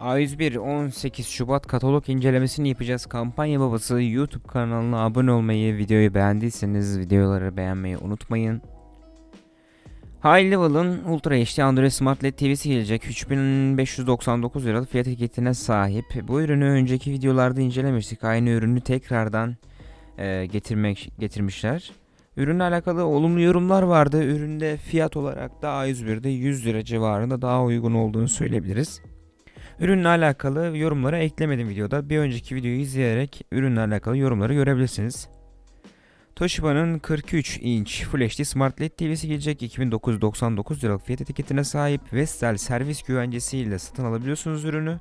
A101 18 Şubat katalog incelemesini yapacağız. Kampanya babası YouTube kanalına abone olmayı, videoyu beğendiyseniz videoları beğenmeyi unutmayın. High Level'ın Ultra HD Android Smart LED TV'si gelecek. 3599 liralık fiyat etiketine sahip. Bu ürünü önceki videolarda incelemiştik. Aynı ürünü tekrardan e, getirmek getirmişler. Ürünle alakalı olumlu yorumlar vardı. Üründe fiyat olarak da A101'de 100 lira civarında daha uygun olduğunu söyleyebiliriz. Ürünle alakalı yorumlara eklemedim videoda. Bir önceki videoyu izleyerek ürünle alakalı yorumları görebilirsiniz. Toshiba'nın 43 inç Full HD Smart LED TV'si gelecek. 2999 liralık fiyat etiketine sahip Vestel servis güvencesiyle satın alabiliyorsunuz ürünü.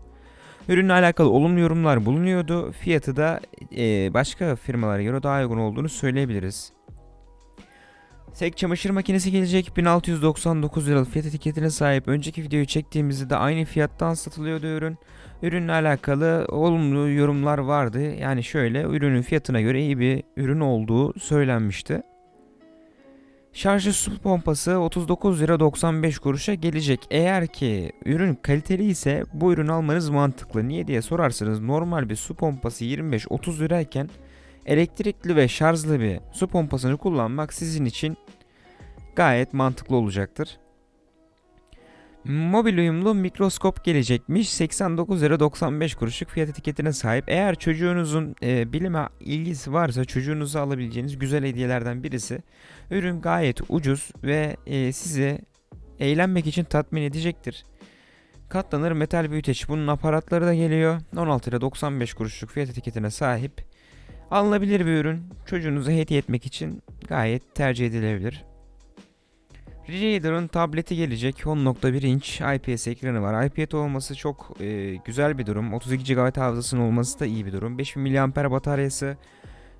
Ürünle alakalı olumlu yorumlar bulunuyordu. Fiyatı da eee, başka firmalara göre daha uygun olduğunu söyleyebiliriz. Sek çamaşır makinesi gelecek 1699 liralık fiyat etiketine sahip. Önceki videoyu çektiğimizde de aynı fiyattan satılıyordu ürün. Ürünle alakalı olumlu yorumlar vardı. Yani şöyle ürünün fiyatına göre iyi bir ürün olduğu söylenmişti. Şarjlı su pompası 39 lira 95 kuruşa gelecek. Eğer ki ürün kaliteli ise bu ürünü almanız mantıklı. Niye diye sorarsanız normal bir su pompası 25-30 lirayken elektrikli ve şarjlı bir su pompasını kullanmak sizin için gayet mantıklı olacaktır. Mobil uyumlu mikroskop gelecekmiş. 89 lira 95 kuruşluk fiyat etiketine sahip. Eğer çocuğunuzun e, bilime ilgisi varsa çocuğunuza alabileceğiniz güzel hediyelerden birisi. Ürün gayet ucuz ve e, sizi eğlenmek için tatmin edecektir. Katlanır metal büyüteç. Bunun aparatları da geliyor. 16 lira 95 kuruşluk fiyat etiketine sahip. Alınabilir bir ürün. Çocuğunuza hediye etmek için gayet tercih edilebilir. Reader'ın tableti gelecek. 10.1 inç IPS ekranı var. IPS olması çok e, güzel bir durum. 32 GB hafızasının olması da iyi bir durum. 5000 mAh bataryası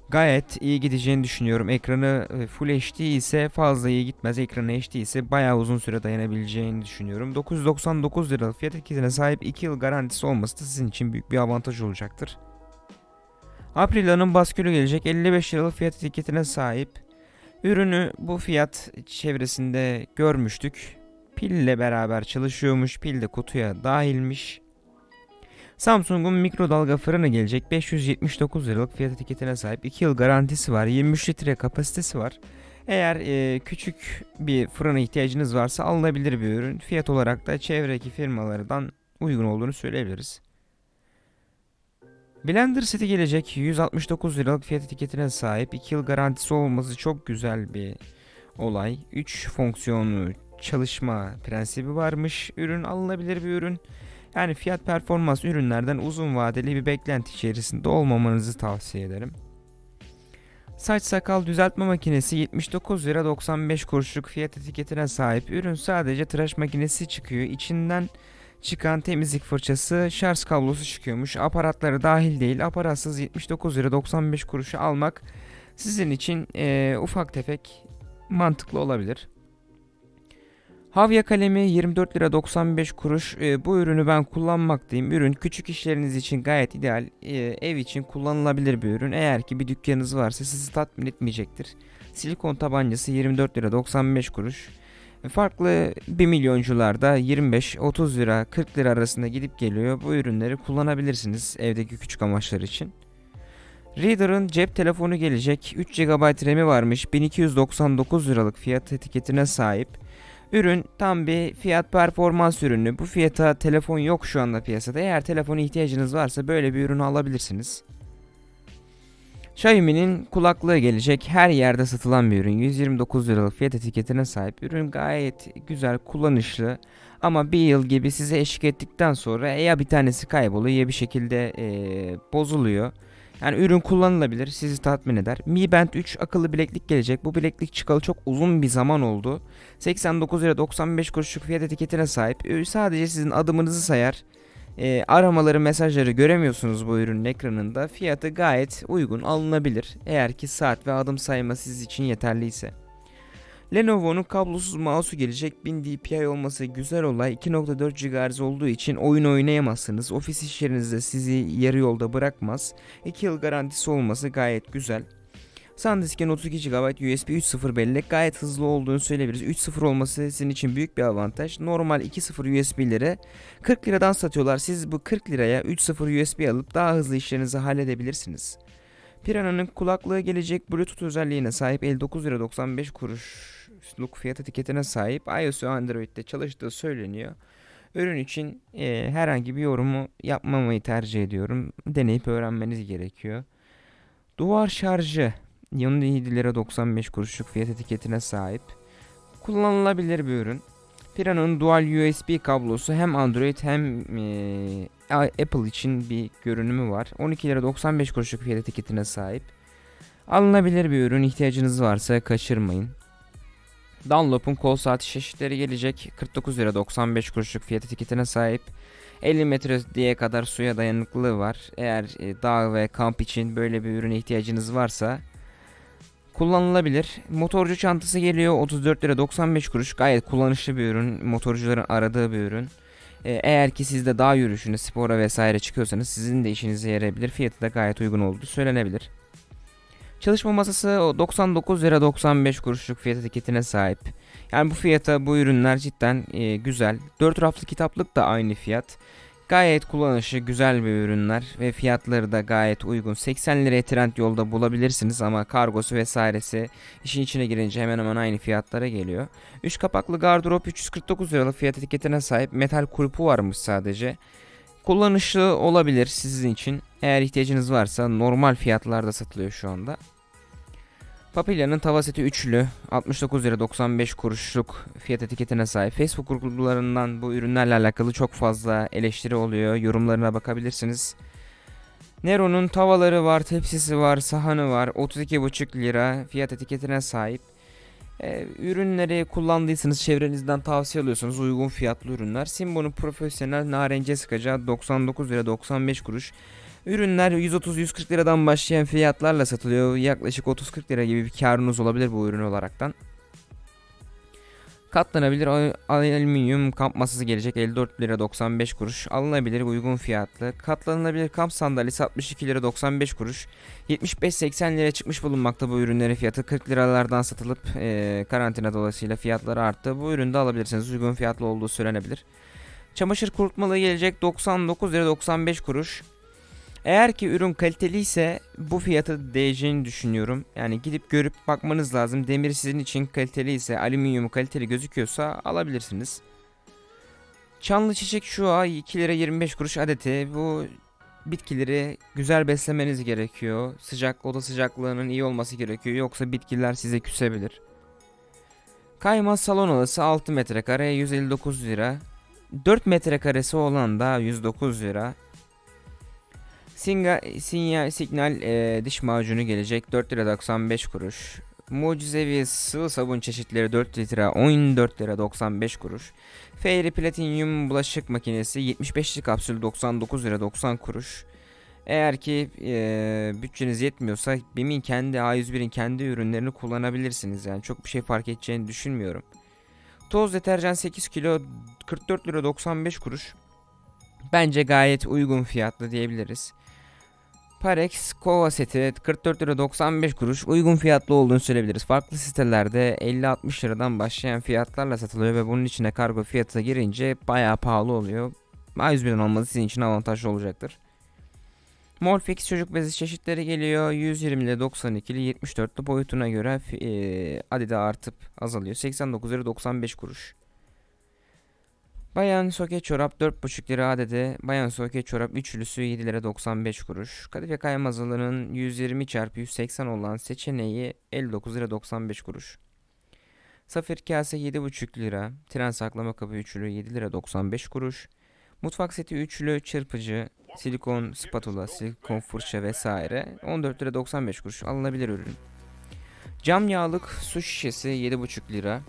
gayet iyi gideceğini düşünüyorum. Ekranı e, Full HD ise fazla iyi gitmez. Ekranı HD ise bayağı uzun süre dayanabileceğini düşünüyorum. 999 liralık fiyat etiketine sahip 2 yıl garantisi olması da sizin için büyük bir avantaj olacaktır. Aprila'nın baskülü gelecek 55 liralık fiyat etiketine sahip. Ürünü bu fiyat çevresinde görmüştük. Pille beraber çalışıyormuş. Pil de kutuya dahilmiş. Samsung'un mikrodalga fırını gelecek. 579 liralık fiyat etiketine sahip. 2 yıl garantisi var. 23 litre kapasitesi var. Eğer e, küçük bir fırına ihtiyacınız varsa alınabilir bir ürün. Fiyat olarak da çevredeki firmalardan uygun olduğunu söyleyebiliriz. Blender seti gelecek 169 liralık fiyat etiketine sahip 2 yıl garantisi olması çok güzel bir olay. 3 fonksiyonlu çalışma prensibi varmış. Ürün alınabilir bir ürün. Yani fiyat performans ürünlerden uzun vadeli bir beklenti içerisinde olmamanızı tavsiye ederim. Saç sakal düzeltme makinesi 79 lira 95 kuruşluk fiyat etiketine sahip. Ürün sadece tıraş makinesi çıkıyor. İçinden çıkan temizlik fırçası şarj kablosu çıkıyormuş. Aparatları dahil değil. Aparatsız 79 lira 95 kuruşu almak sizin için eee, ufak tefek mantıklı olabilir. Havya kalemi 24 lira 95 kuruş. Eee, bu ürünü ben kullanmaktayım. Ürün küçük işleriniz için gayet ideal. Eee, ev için kullanılabilir bir ürün. Eğer ki bir dükkanınız varsa sizi tatmin etmeyecektir. Silikon tabancası 24 lira 95 kuruş. Farklı 1 milyoncularda 25-30 lira 40 lira arasında gidip geliyor. Bu ürünleri kullanabilirsiniz evdeki küçük amaçlar için. Reader'ın cep telefonu gelecek. 3 GB RAM'i varmış. 1299 liralık fiyat etiketine sahip. Ürün tam bir fiyat performans ürünü. Bu fiyata telefon yok şu anda piyasada. Eğer telefona ihtiyacınız varsa böyle bir ürünü alabilirsiniz. Xiaomi'nin kulaklığı gelecek. Her yerde satılan bir ürün. 129 liralık fiyat etiketine sahip. Ürün gayet güzel, kullanışlı. Ama bir yıl gibi size eşlik ettikten sonra ya bir tanesi kayboluyor ya bir şekilde eee, bozuluyor. Yani ürün kullanılabilir, sizi tatmin eder. Mi Band 3 akıllı bileklik gelecek. Bu bileklik çıkalı çok uzun bir zaman oldu. 89 lira 95 kuruşluk fiyat etiketine sahip. Sadece sizin adımınızı sayar. Ee, aramaları, mesajları göremiyorsunuz bu ürünün ekranında. Fiyatı gayet uygun, alınabilir. Eğer ki saat ve adım sayma siz için yeterliyse. Lenovo'nun kablosuz mouse'u gelecek. 1000 dpi olması güzel olay. 2.4 GHz olduğu için oyun oynayamazsınız. Ofis işlerinizde sizi yarı yolda bırakmaz. 2 yıl garantisi olması gayet güzel. SanDisk'in 32 GB USB 3.0 bellek gayet hızlı olduğunu söyleyebiliriz. 3.0 olması sizin için büyük bir avantaj. Normal 2.0 USB'leri 40 liradan satıyorlar. Siz bu 40 liraya 3.0 USB alıp daha hızlı işlerinizi halledebilirsiniz. Piranha'nın kulaklığı gelecek Bluetooth özelliğine sahip 59 lira 95 kuruşluk fiyat etiketine sahip iOS ve Android'de çalıştığı söyleniyor. Ürün için e, herhangi bir yorumu yapmamayı tercih ediyorum. Deneyip öğrenmeniz gerekiyor. Duvar şarjı 17 lira 95 kuruşluk fiyat etiketine sahip. Kullanılabilir bir ürün. Piranha'nın dual USB kablosu hem Android hem e, Apple için bir görünümü var. 12 lira 95 kuruşluk fiyat etiketine sahip. Alınabilir bir ürün ihtiyacınız varsa kaçırmayın. Dunlop'un kol saati çeşitleri gelecek. 49 lira 95 kuruşluk fiyat etiketine sahip. 50 metre diye kadar suya dayanıklılığı var. Eğer e, dağ ve kamp için böyle bir ürüne ihtiyacınız varsa kullanılabilir. Motorcu çantası geliyor 34 lira 95 kuruş. Gayet kullanışlı bir ürün. Motorcuların aradığı bir ürün. E, eğer ki siz de dağ yürüyüşüne, spora vesaire çıkıyorsanız sizin de işinize yarayabilir. Fiyatı da gayet uygun olduğu söylenebilir. Çalışma masası o 99 lira 95 kuruşluk fiyat etiketine sahip. Yani bu fiyata bu ürünler cidden e, güzel. 4 raflı kitaplık da aynı fiyat. Gayet kullanışı güzel bir ürünler ve fiyatları da gayet uygun. 80 liraya trend yolda bulabilirsiniz ama kargosu vesairesi işin içine girince hemen hemen aynı fiyatlara geliyor. 3 kapaklı gardırop 349 liralık fiyat etiketine sahip metal kulpu varmış sadece. Kullanışlı olabilir sizin için. Eğer ihtiyacınız varsa normal fiyatlarda satılıyor şu anda. Papilla'nın tava seti üçlü 69 lira 95 kuruşluk fiyat etiketine sahip. Facebook gruplarından bu ürünlerle alakalı çok fazla eleştiri oluyor. Yorumlarına bakabilirsiniz. Nero'nun tavaları var, tepsisi var, sahanı var. 32,5 lira fiyat etiketine sahip. Ee, ürünleri kullandıysanız çevrenizden tavsiye alıyorsanız uygun fiyatlı ürünler. Simbo'nun profesyonel narence sıkacağı 99 lira 95 kuruş. Ürünler 130-140 liradan başlayan fiyatlarla satılıyor. Yaklaşık 30-40 lira gibi bir karınız olabilir bu ürün olaraktan. Katlanabilir al- alüminyum kamp masası gelecek 54 lira 95 kuruş. Alınabilir uygun fiyatlı. Katlanabilir kamp sandalyesi 62 lira 95 kuruş. 75-80 liraya çıkmış bulunmakta bu ürünlerin fiyatı. 40 liralardan satılıp eee, karantina dolayısıyla fiyatları arttı. Bu ürünü de alabilirsiniz. Uygun fiyatlı olduğu söylenebilir. Çamaşır kurutmalığı gelecek 99 lira 95 kuruş. Eğer ki ürün kaliteli ise bu fiyatı değeceğini düşünüyorum. Yani gidip görüp bakmanız lazım. Demir sizin için kaliteli ise, alüminyumu kaliteli gözüküyorsa alabilirsiniz. Çanlı çiçek şu ay 2 lira 25 kuruş adeti. Bu bitkileri güzel beslemeniz gerekiyor. Sıcak oda sıcaklığının iyi olması gerekiyor. Yoksa bitkiler size küsebilir. Kayma salon alısı 6 metrekare 159 lira. 4 metrekaresi olan da 109 lira. Singa, sinyal, signal e, diş macunu gelecek 4 lira 95 kuruş. Mucizevi sıvı sabun çeşitleri 4 litre 14 lira 95 kuruş. Fairy Platinum bulaşık makinesi 75'li kapsül 99 lira 90 kuruş. Eğer ki e, bütçeniz yetmiyorsa BİM'in kendi A101'in kendi ürünlerini kullanabilirsiniz. Yani çok bir şey fark edeceğini düşünmüyorum. Toz deterjan 8 kilo 44 lira 95 kuruş. Bence gayet uygun fiyatlı diyebiliriz. Parex kova seti 44 lira 95 kuruş uygun fiyatlı olduğunu söyleyebiliriz. Farklı sitelerde 50-60 liradan başlayan fiyatlarla satılıyor ve bunun içine kargo fiyatı girince bayağı pahalı oluyor. A101'den almanız sizin için avantajlı olacaktır. Morfix çocuk bezi çeşitleri geliyor. 120 ile 92'li 74'lü boyutuna göre e, adedi artıp azalıyor. 89 lira 95 kuruş. Bayan soket çorap 4,5 lira adede. Bayan soket çorap üçlüsü 7 lira 95 kuruş. Kadife kaymazalının 120 x 180 olan seçeneği 59 lira 95 kuruş. Safir kase 7,5 lira. Tren saklama kabı üçlü 7 lira 95 kuruş. Mutfak seti üçlü çırpıcı, silikon spatula, silikon fırça vesaire 14 lira 95 kuruş alınabilir ürün. Cam yağlık su şişesi 7,5 lira.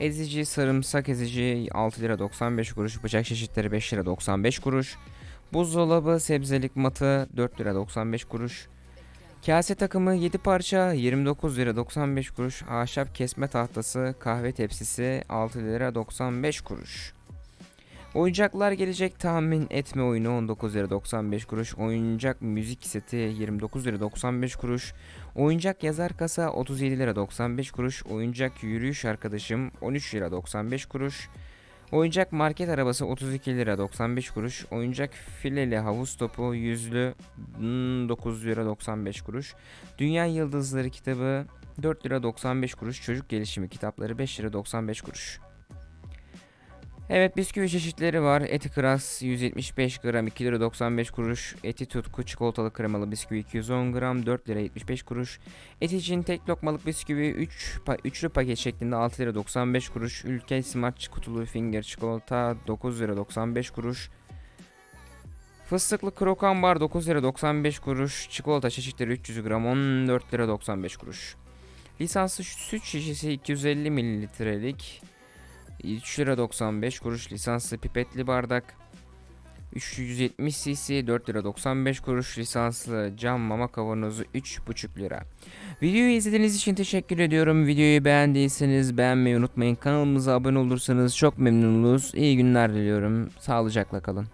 Ezici, sarımsak ezici 6 lira 95 kuruş. Bıçak çeşitleri 5 lira 95 kuruş. Buzdolabı sebzelik matı 4 lira 95 kuruş. Kase takımı 7 parça 29 lira 95 kuruş. Ahşap kesme tahtası kahve tepsisi 6 lira 95 kuruş. Oyuncaklar gelecek tahmin etme oyunu 19 lira 95 kuruş. Oyuncak müzik seti 29 lira 95 kuruş. Oyuncak yazar kasa 37 lira 95 kuruş. Oyuncak yürüyüş arkadaşım 13 lira 95 kuruş. Oyuncak market arabası 32 lira 95 kuruş. Oyuncak fileli havuz topu yüzlü hmm, 9 lira 95 kuruş. Dünya Yıldızları kitabı 4 lira 95 kuruş. Çocuk gelişimi kitapları 5 lira 95 kuruş. Evet bisküvi çeşitleri var. Eti Kras 175 gram 2 lira 95 kuruş. Eti Tutku çikolatalı kremalı bisküvi 210 gram 4 lira 75 kuruş. Eti için tek lokmalık bisküvi 3 pa- üçlü paket şeklinde 6 lira 95 kuruş. Ülke Smart kutulu finger çikolata 9 lira 95 kuruş. Fıstıklı krokan bar 9 lira 95 kuruş. Çikolata çeşitleri 300 gram 14 lira 95 kuruş. Lisanslı süt şişesi 250 mililitrelik 3 lira 95 kuruş lisanslı pipetli bardak 370 cc 4 lira 95 kuruş lisanslı cam mama kavanozu 3,5 lira. Videoyu izlediğiniz için teşekkür ediyorum. Videoyu beğendiyseniz beğenmeyi unutmayın. Kanalımıza abone olursanız çok memnun oluruz. İyi günler diliyorum. Sağlıcakla kalın.